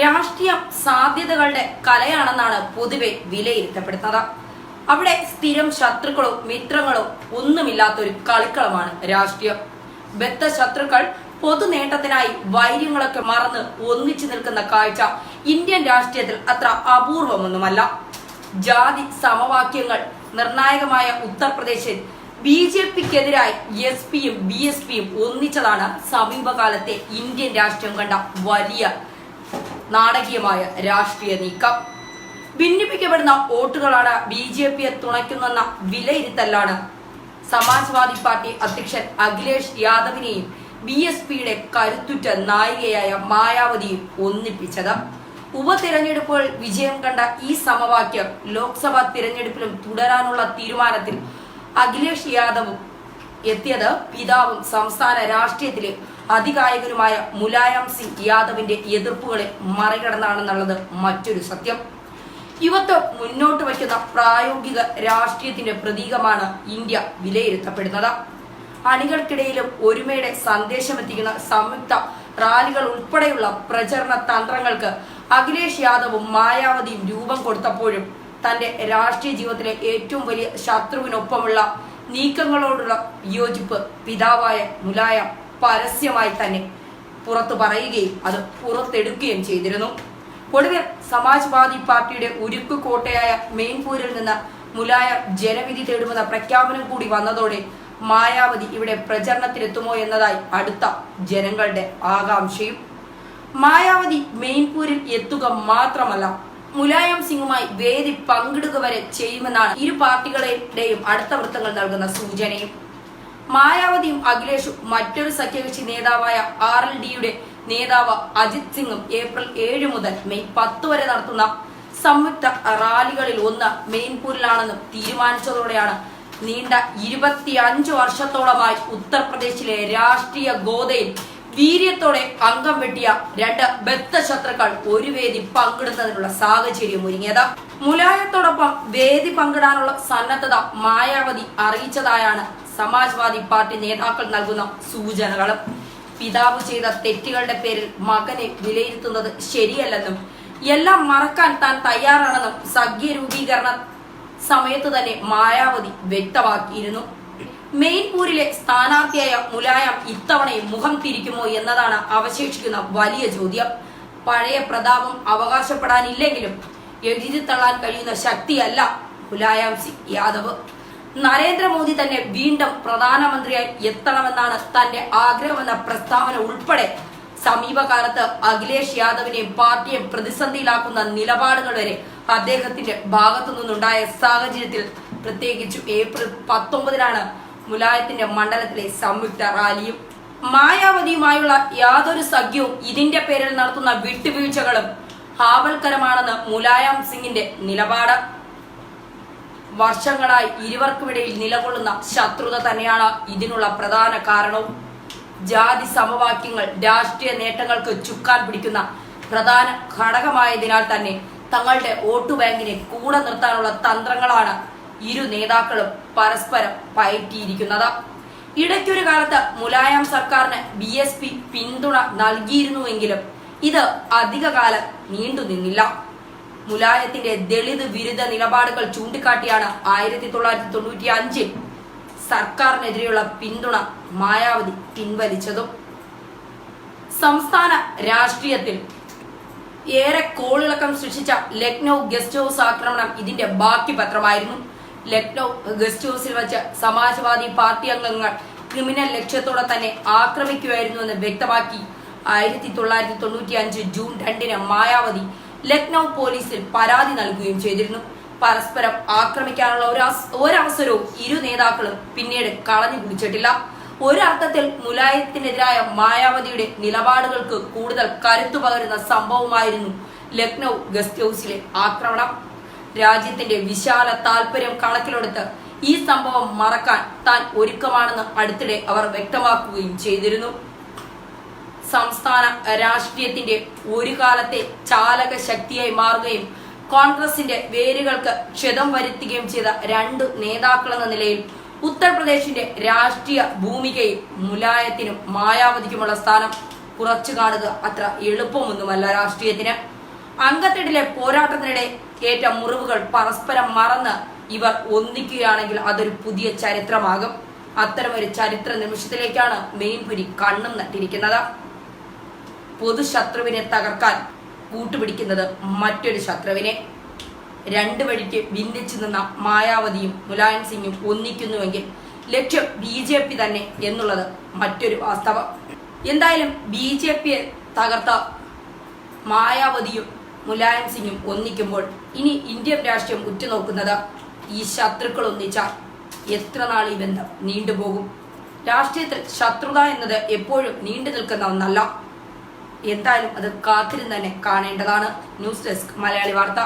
രാഷ്ട്രീയം സാധ്യതകളുടെ കലയാണെന്നാണ് പൊതുവെ വിലയിരുത്തപ്പെടുന്നത്. അവിടെ സ്ഥിരം ശത്രുക്കളോ മിത്രങ്ങളോ ഒന്നുമില്ലാത്തൊരു കളിക്കളമാണ് രാഷ്ട്രീയം. ബദ്ധ ശത്രുക്കൾ പൊതു നേട്ടത്തിനായി വൈര്യങ്ങളൊക്കെ മറന്ന് ഒന്നിച്ചു നിൽക്കുന്ന കാഴ്ച ഇന്ത്യൻ രാഷ്ട്രീയത്തിൽ അത്ര അപൂർവമൊന്നുമല്ല. ജാതി സമവാക്യങ്ങൾ നിർണായകമായ ഉത്തർപ്രദേശിൽ ബി ജെ പിക്കെതിരായി എസ് പിയും ബി എസ് പിയും ഒന്നിച്ചതാണ് സമീപകാലത്തെ ഇന്ത്യൻ രാഷ്ട്രീയം കണ്ട വലിയ നാടകീയമായ രാഷ്ട്രീയ നീക്കം. ഭിന്നിപ്പിക്കപ്പെടുന്ന വോട്ടുകളാണ് ബി ജെ പിയെ തുണയ്ക്കുന്നെന്ന വിലയിരുത്തലാണ് സമാജ്വാദി പാർട്ടി അധ്യക്ഷൻ അഖിലേഷ് യാദവിനെയും ബി എസ് പിയുടെ കരുത്തുറ്റ നായികയായ മായാവതിയും ഒന്നിപ്പിച്ചത്. ഉപതിരഞ്ഞെടുപ്പുകൾ വിജയം കണ്ട ഈ സമവാക്യം ലോക്സഭാ തിരഞ്ഞെടുപ്പിലും തുടരാനുള്ള തീരുമാനത്തിൽ അഖിലേഷ് യാദവും എത്തിയത് പിതാവും സംസ്ഥാന രാഷ്ട്രീയത്തിലെ അധികായകരുമായ മുലായം സിംഗ് യാദവിന്റെ എതിർപ്പുകളെ മറികടന്നാണെന്നുള്ളത് മറ്റൊരു സത്യം. യുവത്വം മുന്നോട്ട് വയ്ക്കുന്ന പ്രായോഗിക രാഷ്ട്രീയത്തിന്റെ പ്രതീകമാണ് ഇന്ത്യ വിലയിരുത്തപ്പെടുന്നത്. അണികൾക്കിടയിലും ഒരുമയുടെ സന്ദേശമെത്തിക്കുന്ന സംയുക്ത റാലികൾ ഉൾപ്പെടെയുള്ള പ്രചരണ തന്ത്രങ്ങൾക്ക് അഖിലേഷ് യാദവും മായാവതിയും രൂപം കൊടുത്തപ്പോഴും തന്റെ രാഷ്ട്രീയ ജീവിതത്തിലെ ഏറ്റവും വലിയ ശത്രുവിനൊപ്പമുള്ള നീക്കങ്ങളോടുള്ള വിയോജിപ്പ് പിതാവായ മുലായം പരസ്യമായി തന്നെ പുറത്തു പറയുകയും അത് പുറത്തെടുക്കുകയും ചെയ്തിരുന്നു. ഒടുവിൽ സമാജ്വാദി പാർട്ടിയുടെ ഉരുക്കു കോട്ടയായ മെയിൻപൂരിൽ നിന്ന് മുലായ ജനവിധി തേടുമെന്ന പ്രഖ്യാപനം കൂടി വന്നതോടെ മായാവതി ഇവിടെ പ്രചരണത്തിലെത്തുമോ എന്നതായി അടുത്ത ജനങ്ങളുടെ ആകാംക്ഷയും. മായാവതി മെയിൻപൂരിൽ എത്തുക മാത്രമല്ല മുലായം സിംഗുമായി വേദി പങ്കിടുക വരെ ചെയ്യുമെന്നാണ് ഇരു പാർട്ടികളുടെയും അടുത്ത വൃത്തങ്ങൾ നൽകുന്ന സൂചനയും. മായാവതിയും അഖിലേഷും മറ്റൊരു സഖ്യകക്ഷി നേതാവായ ആർ എൽ ഡിയുടെ നേതാവ് അജിത് സിംഗും ഏപ്രിൽ ഏഴ് മുതൽ മെയ് പത്ത് വരെ നടത്തുന്ന സംയുക്ത റാലികളിൽ ഒന്ന് മെയിൻപൂരിലാണെന്നും തീരുമാനിച്ചതോടെയാണ് നീണ്ട ഇരുപത്തിയഞ്ച് വർഷത്തോളമായി ഉത്തർപ്രദേശിലെ രാഷ്ട്രീയ ഗോതയിൽ വീര്യത്തോടെ അംഗം വെട്ടിയ രണ്ട് ബദ്ധശത്രുക്കൾ ഒരു വേദി പങ്കിടുന്നതിനുള്ള സാഹചര്യം ഒരുങ്ങിയത്. മുലായത്തോടൊപ്പം വേദി പങ്കിടാനുള്ള സന്നദ്ധത മായാവതി അറിയിച്ചതായാണ് സമാജ്വാദി പാർട്ടി നേതാക്കൾ നൽകുന്ന സൂചനകൾ. പിതാവ് ചെയ്ത തെറ്റുകളുടെ പേരിൽ മകനെ വിലയിരുത്തുന്നത് ശരിയല്ലെന്നും എല്ലാം മറക്കാൻ താൻ തയ്യാറാണെന്നും സഖ്യ രൂപീകരണ സമയത്ത് തന്നെ മായാവതി വ്യക്തമാക്കിയിരുന്നു. മെയിൻപൂരിലെ സ്ഥാനാർത്ഥിയായ മുലായം ഇത്തവണയും മുഖം തിരിക്കുമോ എന്നതാണ് അവശേഷിക്കുന്ന വലിയ ചോദ്യം. പഴയ പ്രതാപം അവകാശപ്പെടാനില്ലെങ്കിലും എഴുതി തള്ളാൻ കഴിയുന്ന ശക്തിയല്ല മുലായം സിംഗ് യാദവ്. നരേന്ദ്രമോദി തന്നെ വീണ്ടും പ്രധാനമന്ത്രിയായി എത്തണമെന്നാണ് തന്റെ ആഗ്രഹമെന്ന പ്രസ്താവന ഉൾപ്പെടെ സമീപകാലത്ത് അഖിലേഷ് യാദവിനെയും പാർട്ടിയെ പ്രതിസന്ധിയിലാക്കുന്ന നിലപാടുകൾ വരെ അദ്ദേഹത്തിന്റെ ഭാഗത്തു നിന്നുണ്ടായ സാഹചര്യത്തിൽ പ്രത്യേകിച്ചു ഏപ്രിൽ പത്തൊമ്പതിനാണ് മുലായത്തിന്റെ മണ്ഡലത്തിലെ സംയുക്ത റാലിയും മായാവതിയുമായുള്ള യാതൊരു സഖ്യവും ഇതിന്റെ പേരിൽ നടത്തുന്ന വിട്ടുവീഴ്ചകളും ഹാവൽക്കരമാണെന്ന് മുലായം സിംഗിന്റെ നിലപാട്. വർഷങ്ങളായി ഇരുവർക്കുമിടയിൽ നിലകൊള്ളുന്ന ശത്രുത തന്നെയാണ് ഇതിനുള്ള പ്രധാന കാരണവും. ജാതി സമവാക്യങ്ങൾ രാഷ്ട്രീയ നേട്ടങ്ങൾക്ക് ചുക്കാൻ പിടിക്കുന്ന പ്രധാന ഘടകമായതിനാൽ തന്നെ തങ്ങളുടെ വോട്ട് ബാങ്കിനെ കൂടെ നിർത്താനുള്ള തന്ത്രങ്ങളാണ് ഇരു നേതാക്കളും പരസ്പരം പയറ്റിയിരിക്കുന്നത്. ഇടയ്ക്കൊരു കാലത്ത് മുലായം സർക്കാരിന് ബി എസ് പി പിന്തുണ നൽകിയിരുന്നുവെങ്കിലും ഇത് അധികകാലം നീണ്ടുനിന്നില്ല മുലായത്തിന്റെ ദളിത് വിരുദ്ധ നിലപാടുകൾ ചൂണ്ടിക്കാട്ടിയാണ് ആയിരത്തി തൊള്ളായിരത്തി തൊണ്ണൂറ്റി അഞ്ചിൽ സർക്കാരിനെതിരെയുള്ള പിന്തുണ മായാവതി പിൻവലിച്ചതും. സംസ്ഥാന രാഷ്ട്രീയത്തിൽ ഏറെ കോളിളക്കം സൃഷ്ടിച്ച ലക്നൌ ഗസ്റ്റ് ഹൗസ് ആക്രമണം ഇതിന്റെ ബാക്കി പത്രമായിരുന്നു. ലക്നൗ ഗസ്റ്റ് ഹൌസിൽ വച്ച് സമാജ്വാദി പാർട്ടി അംഗങ്ങൾ ക്രിമിനൽ ലക്ഷ്യത്തോടെ തന്നെ ആക്രമിക്കുമായിരുന്നുവെന്ന് വ്യക്തമാക്കി. ആയിരത്തി തൊള്ളായിരത്തി തൊണ്ണൂറ്റി അഞ്ച് ജൂൺ രണ്ടിന് മായാവതി ലക്നൗ പോലീസിൽ പരാതി നൽകുകയും ചെയ്തിരുന്നു. പരസ്പരം ആക്രമിക്കാനുള്ള ഒരവസരവും ഇരു നേതാക്കളും പിന്നീട് കളഞ്ഞു കുടിച്ചിട്ടില്ല. ഒരർത്ഥത്തിൽ മുലായത്തിനെതിരായ മായാവതിയുടെ നിലപാടുകൾക്ക് കൂടുതൽ കരുത്തു പകരുന്ന സംഭവമായിരുന്നു ലക്നൌ ഗസ്റ്റ് ഹൌസിലെ ആക്രമണം. രാജ്യത്തിന്റെ വിശാല താല്പര്യം കണക്കിലെടുത്ത് ഈ സംഭവം മറക്കാൻ താൻ ഒരുക്കമാണെന്ന് അടുത്തിടെ അവർ വ്യക്തമാക്കുകയും ചെയ്തിരുന്നു. സംസ്ഥാന രാഷ്ട്രീയത്തിന്റെ ഒരു കാലത്തെ ചാലക ശക്തിയായി മാറുകയും കോൺഗ്രസിന്റെ വേരുകൾക്ക് ക്ഷതം വരുത്തുകയും ചെയ്ത രണ്ട് നേതാക്കളെന്ന നിലയിൽ ഉത്തർപ്രദേശിന്റെ രാഷ്ട്രീയ ഭൂമികയിൽ മുലായത്തിനും മായാവതിക്കുമുള്ള സ്ഥാനം കുറച്ചു കാണുക അത്ര എളുപ്പമൊന്നുമല്ല രാഷ്ട്രീയത്തിന്. അംഗത്തിടിലെ പോരാട്ടത്തിനിടെ ഏറ്റ മുറിവുകൾ പരസ്പരം മറന്ന് ഇവർ ഒന്നിക്കുകയാണെങ്കിൽ അതൊരു പുതിയ ചരിത്രമാകും. അത്തരം ഒരു ചരിത്ര നിമിഷത്തിലേക്കാണ് മെയിൻപുരി കണ്ണും നട്ടിരിക്കുന്നത്. പൊതുശത്രുവിനെ തകർക്കാൻ കൂട്ടുപിടിക്കുന്നത് മറ്റൊരു ശത്രുവിനെ. രണ്ട് വഴിക്ക് ഭിന്നിച്ചു നിന്ന മായാവതിയും മുലായം സിംഗും ഒന്നിക്കുന്നുവെങ്കിൽ ലക്ഷ്യം ബി ജെ പി തന്നെ എന്നുള്ളത് മറ്റൊരു വാസ്തവം. എന്തായാലും ബി ജെ പിയെ തകർത്ത മായാവതിയും മുലായം സിംഗും ഒന്നിക്കുമ്പോൾ ഇനി ഇന്ത്യൻ രാഷ്ട്രീയം ഉറ്റുനോക്കുന്നത് ഈ ശത്രുക്കൾ ഒന്നിച്ചാൽ എത്ര നാൾ ഈ ബന്ധം നീണ്ടുപോകും രാഷ്ട്രീയത്തിൽ ശത്രുത എന്നത് എപ്പോഴും നീണ്ടു നിൽക്കുന്ന ഒന്നല്ല. എന്തായാലും അത് കാത്തിരുന്ന് തന്നെ കാണേണ്ടതാണ്. ന്യൂസ് ഡെസ്ക് മലയാളി വാർത്ത.